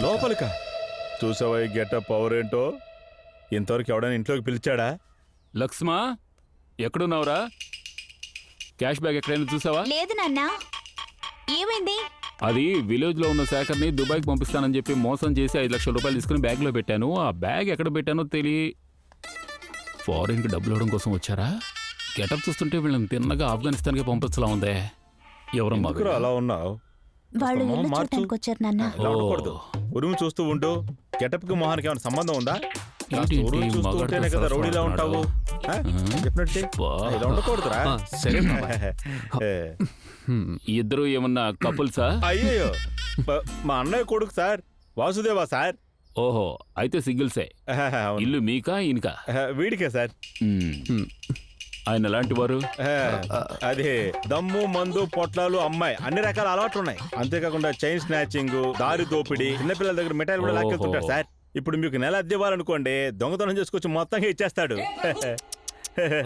లోపలికా? చూసావా ఈ getup power ఏంటో? ఇంతవరకు ఎవడైనా ఇంట్లోకి పిలిచాడా? లక్ష్మా ఎక్కడున్నావురా? క్యాష్ బ్యాగ్ ఎక్కడైనా చూసావా? లేదు నాన్న. ఏమైంది? అది విలేజ్లో ఉన్న శాఖర్ని దుబాయ్కి పంపిస్తానని చెప్పి మోసం చేసి ఐదు లక్షల రూపాయలు తీసుకుని బ్యాగ్లో పెట్టాను. ఆ బ్యాగ్ ఎక్కడ పెట్టానో తెలియ ఫారెన్కి డబ్బులు ఇవ్వడం కోసం వచ్చారా? గెటప్ చూస్తుంటే వీళ్ళని తిన్నగా ఆఫ్ఘనిస్తాన్కి పంపించలా ఉందే. ఎవరమ్మా అలా ఉన్నావు? వాళ్ళు ఇల్లు మార్చు. చూడటానికి వచ్చారు నాన్న ఇలా ఉండకూడదు ఉరుము చూస్తూ ఉండు. గెటప్కి మొహానికి ఏమైనా సంబంధం ఉందా? కాస్త ఏంటి ఉరుము చూస్తూ మగాడితో ఉంటేనే కదా సరఫరా రౌడీలా ఉంటావు. ఆ? చెప్పినట్టు. చెయ్. బా. ఇలా ఉండకూడదురా. ఆ, సరే ఏ, ఇద్దరు ఏమన్నా కపుల్సా? అయ్యయ్యో. బ- మా అన్నయ్య కొడుకు సార్. వాసుదేవా సార్. ఓహో అయితే సిగ్గిల్సే. అవును. ఇల్లు మీకా ఈయనకా? వీడికే సార్. మ్మ్. ఆయన ఎలాంటి వారు? అది దమ్ము మందు పొట్లాలు అమ్మాయి. అన్ని రకాల అలవాట్లు ఉన్నాయి అంతేకాకుండా చైన్ స్నాచింగ్ దారి దోపిడీ చిన్నపిల్లల దగ్గర మిఠాయిలు కూడా లాక్కెళ్తుంటాడు ఓహో. సార్. ఇప్పుడు మీకు నెల అద్దె ఇవ్వాలనుకోండి దొంగతనం చేసుకొచ్చి మొత్తంగా ఇచ్చేస్తాడు.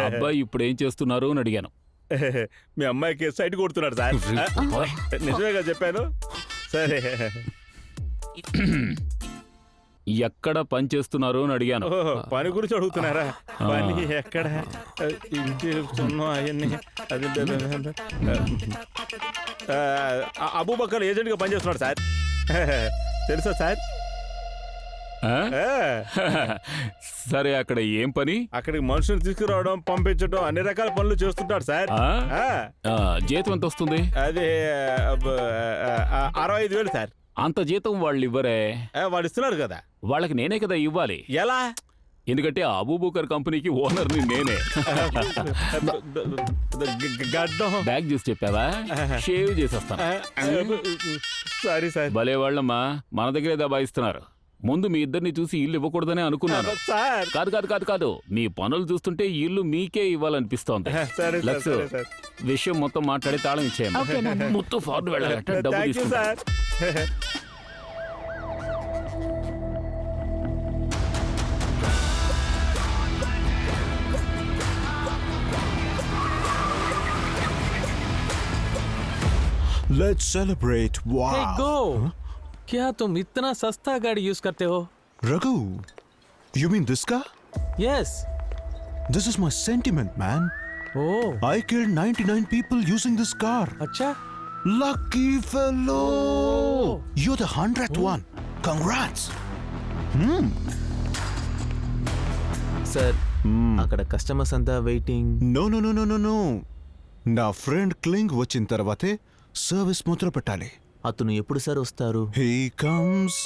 అబ్బాయి ఇప్పుడు ఏం చేస్తున్నారు అని అడిగాను. మీ అమ్మాయికి సైట్ కొడుతున్నాడు సార్. నిజమేగా చెప్పాను? సరే. ఎక్కడ పని చేస్తున్నారు అని అడిగాను. ఓహో, పని గురించి అడుగుతున్నారా? పని ఎక్కడ? ఇంటి సున్నం అవన్నీ అది ఆ, అబూబక్కర్ ఏజెంట్గా పనిచేస్తున్నాడు సార్. తెలుసా సార్? ఆ? ఆ, సరే అక్కడ ఏం పని? అక్కడికి మనుషులు తీసుకురావడం పంపించడం అన్ని రకాల పనులు చేస్తుంటాడు సార్. ఆ? ఆ, ఆ, జీతం ఎంత వస్తుంది? అది అబ్బ, ఆ, అరవై ఐదు వేలు సార్. అంత జీతం వాళ్ళు ఇవ్వరే ఆ, వాడు ఇస్తున్నాడు కదా. వాళ్ళకి నేనే కదా ఇవ్వాలి. ఎలా? ఎందుకంటే ఆ అబూబకర్ కంపెనీకి ఓనర్ని నేనే. గ- గ- గడ్డం. బ్యాగ్ చూసి చెప్పావా? షేవ్ చేసేస్తాను. Sorry sir. భలే వాళ్ళమ్మా మన దగ్గరే దబాయిస్తున్నారు. ముందు మీ ఇద్దరిని చూసి ఇల్లు ఇవ్వకూడదనే అనుకున్నాను. సార్. కాదు కాదు కాదు కాదు. మీ పనులు చూస్తుంటే ఈ ఇల్లు మీకే ఇవ్వాలనిపిస్తోంది. సరే సార్ లక్స్ సరే సార్. విషయం మొత్తం మాట్లాడి తాళం నాన్న. మొత్తం ఫార్డ్ వెళ్ళాలట డబ్బు థ్యాంక్ యూ తీసుకుంటా. Sir. Let's celebrate. Wow. Hey, go. क्या तुम इतना सस्ता गाड़ी यूज करते हो Raghu, you mean this car? Yes This is my sentiment, man. Oh I killed 99 people using this car. अच्छा Lucky fellow! You're the hundredth one. Congrats. Sir అక్కడ customers అంతా waiting No, no, no, no, no, no. నా friend క్లింగ్ వచ్చిన తర్వాతే service మొదలు పెట్టాలి అతను ఎప్పుడు సార్ వస్తారు? He comes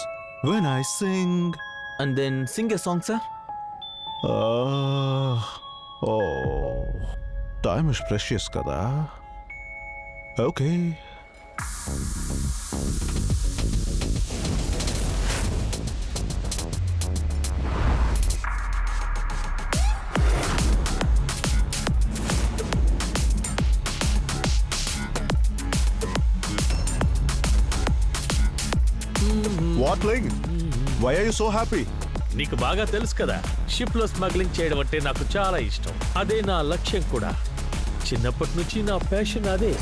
when I sing and then sing a song sir oh time is precious కదా? Okay లింగ్ why are you so happy నీకు బాగా తెలుసు కదా షిప్లో స్మగ్లింగ్ చేయడం అంటే నాకు చాలా ఇష్టం. అదే నా లక్ష్యం కూడా. చిన్నప్పటి నుంచి నా ప్యాషన్ అదే.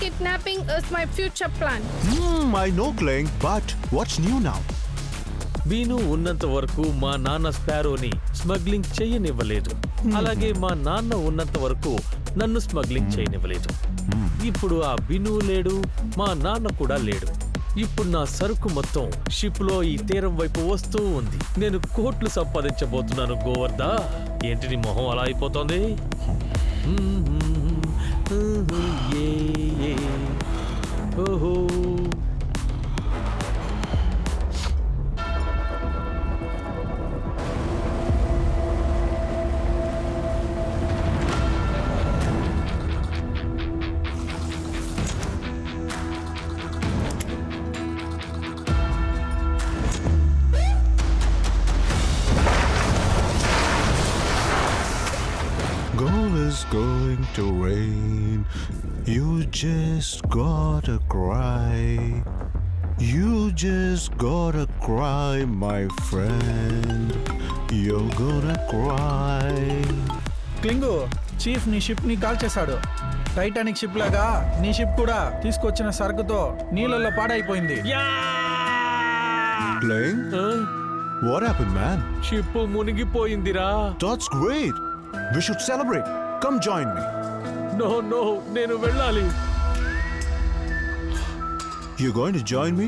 Kidnapping is my future plan. Hmm, I know, Kling, but what's new now? బీను ఉన్నంత వరకు మా నాన్న స్పారోని స్మగ్లింగ్ చేయనివ్వలేదు. అలాగే మా నాన్న ఉన్నంత వరకు నన్ను స్మగ్లింగ్ చేయనివ్వలేదు. ఇప్పుడు ఆ బిను లేడు మా నాన్న కూడా లేడు. ఇప్పుడు నా సరుకు మొత్తం షిప్లో ఈ తీరం వైపు వస్తూ ఉంది. నేను కోట్లు సంపాదించబోతున్నాను గోవర్ధా. ఏంటి నీ మొహం అలా అయిపోతోంది? ఏ, ఏ. ఓహో. Is going to rain. You just gotta cry. You just gotta cry, my friend. You're gonna cry. Kling chief నీ షిప్ని కాల్ చేశాడు టైటానిక్ షిప్ లాగా నీ షిప్ కూడా తీసుకొచ్చిన సరుకుతో నీళ్ళల్లో పాడైపోయింది ఆ, what happened, man? షిప్ మునిగిపోయిందిరా That's great. We should celebrate. Come join me. No no నేను వెళ్ళాలి You're going to join me?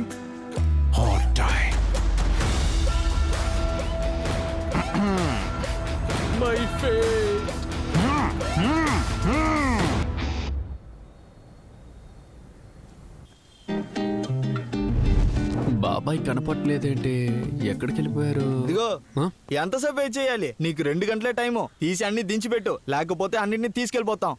బాబాయ్ కనపట్లేదేంటి? ఎక్కడికి వెళ్ళిపోయారు? ఇదిగో ఆ? ఎంతసేపు వెయిట్ చేయాలి? నీకు రెండు గంటలే టైము. తీసి అన్ని దించిపెట్టు. లేకపోతే అన్నిటిని తీసుకెళ్ళిపోతాం.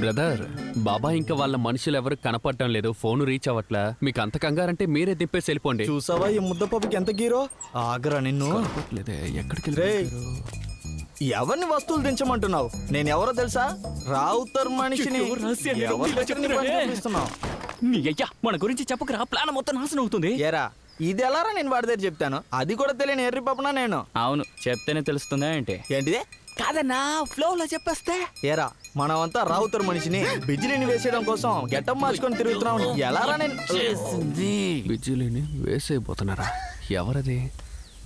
బ్రదర్ బాబాయ్ ఇంకా వాళ్ళ మనుషులు ఎవరు కనపడటం లేదు. ఫోన్ రీచ్ అవ్వట్లా. మీకు అంత కంగారంటే మీరే దింపేసి వెళ్ళిపోండి. చూసావా ఈ ముద్దపప్పుకి ఎంత గీరో? ఆగరా నిన్ను. ఎక్కడికి ఎవరిని వస్తువులు దించమంటున్నావు? నేను ఎవరో తెలుసా రావుతర్ మనిషిని? నీ అయ్యా మన గురించి చెప్పకరా ప్లాన్ మొత్తం నాశనం అవుతుంది. ఏరా ఇది ఎలారా నేను వాడి దగ్గర చెప్తాను? అది కూడా తెలియని ఎర్రి పప్పునా నేను? అవును చెప్తేనే తెలుస్తుందా ఏంటి? ఏంటిదే? కాదన్నా ఫ్లో లో చెప్పేస్తే. ఏరా మనమంతా రావుతర్ మనిషిని బిజిలీని వేసేయడం కోసం గెట్టం మార్చుకొని తిరుగుతున్నాం. ఎలారా నేను? బిజీలేని వేసేయబోతున్నారా? ఎవరది?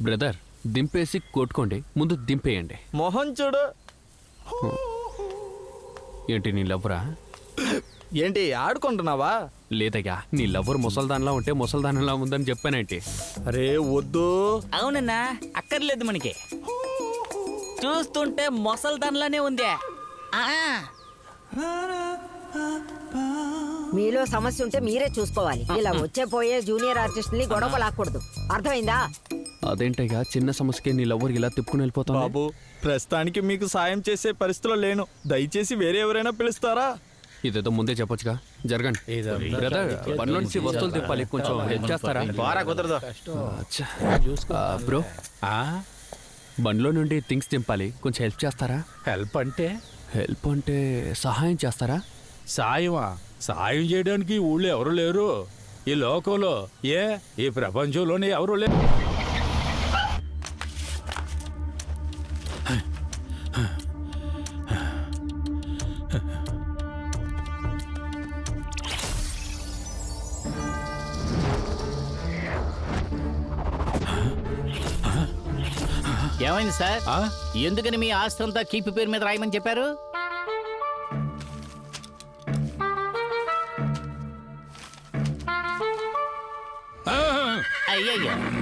బ్రదర్ దింపేసి కొట్టుకోండి. ముందు దింపేయండి. మొహం చూడు. ఏంటి నీ లవ్వరా? ఏంటి ఆడుకుంటున్నావా? లేదయ్యా నీ లవ్వర్ ముసల్దాన్లా ఉంటే ముసల్దాన్లా ఉందని చెప్పానేంటి? అరే వద్దు. అవునన్నా అక్కర్లేదు మనకి. చూస్తుంటే మొసల్దాన్లానే ఉంది. మీలో సమస్య ఉంటే మీరే చూసుకోవాలి. ఇలా వచ్చే పోయే జూనియర్ ఆర్టిస్ట్ని గొడవ లాక్కూడదు. అర్థమైందా? అదేంటయ్యా చిన్న సమస్యకి నీ లవ్వర్ ఇలా తిప్పుకుని బాబు ప్రస్తుతానికి మీకు సాయం చేసే పరిస్థితిలో లేను. దయచేసి వేరే ఎవరైనా పిలుస్తారా? ఇదేదో ముందే చెప్పొచ్చుగా. జరగండి. బ్రదర్ పని నుంచి వస్తువులు తిప్పాలి కొంచెం హెల్ప్ చేస్తారా? కుదరదు. ఆ, బ్రో బండిలో నుండి థింగ్స్ దింపాలి కొంచెం హెల్ప్ చేస్తారా? హెల్ప్ అంటే? హెల్ప్ అంటే సహాయం చేస్తారా? సాయమా? సాయం చేయడానికి ఊళ్ళో ఎవరు లేరు. ఈ లోకంలో ఏ ఈ ప్రపంచంలోనే ఎవరు లేరు. ఏమైంది సార్? ఆ? ఎందుకని మీ ఆస్తి అంతా కీపి పేరు మీద రాయమని చెప్పారు? అయ్యయ్యో.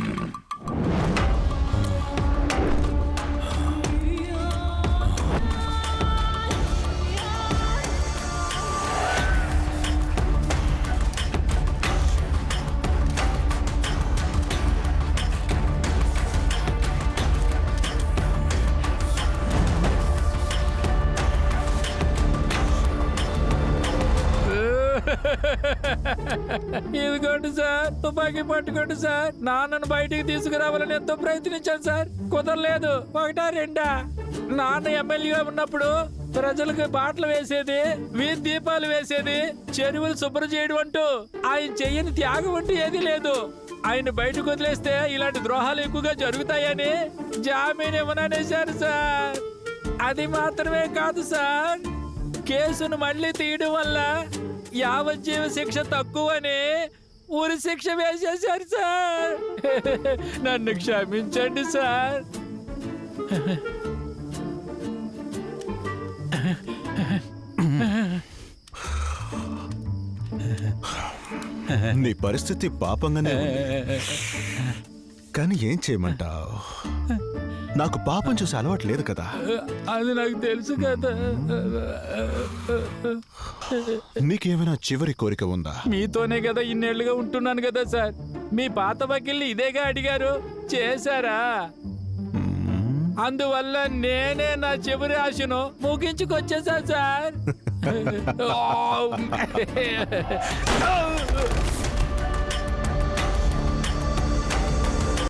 ఇదిగోండి సార్ తుపాకీ పట్టుకోండి సార్. నాన్నను బయటికి తీసుకురావాలని ఎంతో ప్రయత్నించాను సార్. కుదరలేదు. ఒకటా రెండా? నాన్న ఎమ్మెల్యేగా ఉన్నప్పుడు ప్రజలకు బాటలు వేసేది వీధి దీపాలు వేసేది చెరువులు శుభ్రం చేయడం అంటూ ఆయన చెయ్యని త్యాగం అంటూ ఏదీ లేదు. ఆయన బయటకు వదిలేస్తే ఇలాంటి ద్రోహాలు ఎక్కువగా జరుగుతాయని జామీన్ ఇవ్వననేశారు సార్. అది మాత్రమే కాదు సార్. కేసును మళ్ళీ తీయడం వల్ల యావజ్జీవ శిక్ష తక్కువని ఊరి శిక్ష వేసేశారు సార్. నన్ను క్షమించండి సార్. నీ పరిస్థితి పాపంగానే కానీ ఏం చేయమంటావు? నాకు పాపం చూసి అలవాటు లేదు కదా. అది నాకు తెలుసు కదా. నీకేమైనా చివరి కోరిక ఉందా? మీతోనే కదా ఇన్నేళ్ళుగా ఉంటున్నాను కదా సార్. మీ పాత వకీల్ని ఇదేగా అడిగారు? చేశారా? అందువల్ల నేనే నా చివరి ఆశను ముగించుకొచ్చేసా సార్.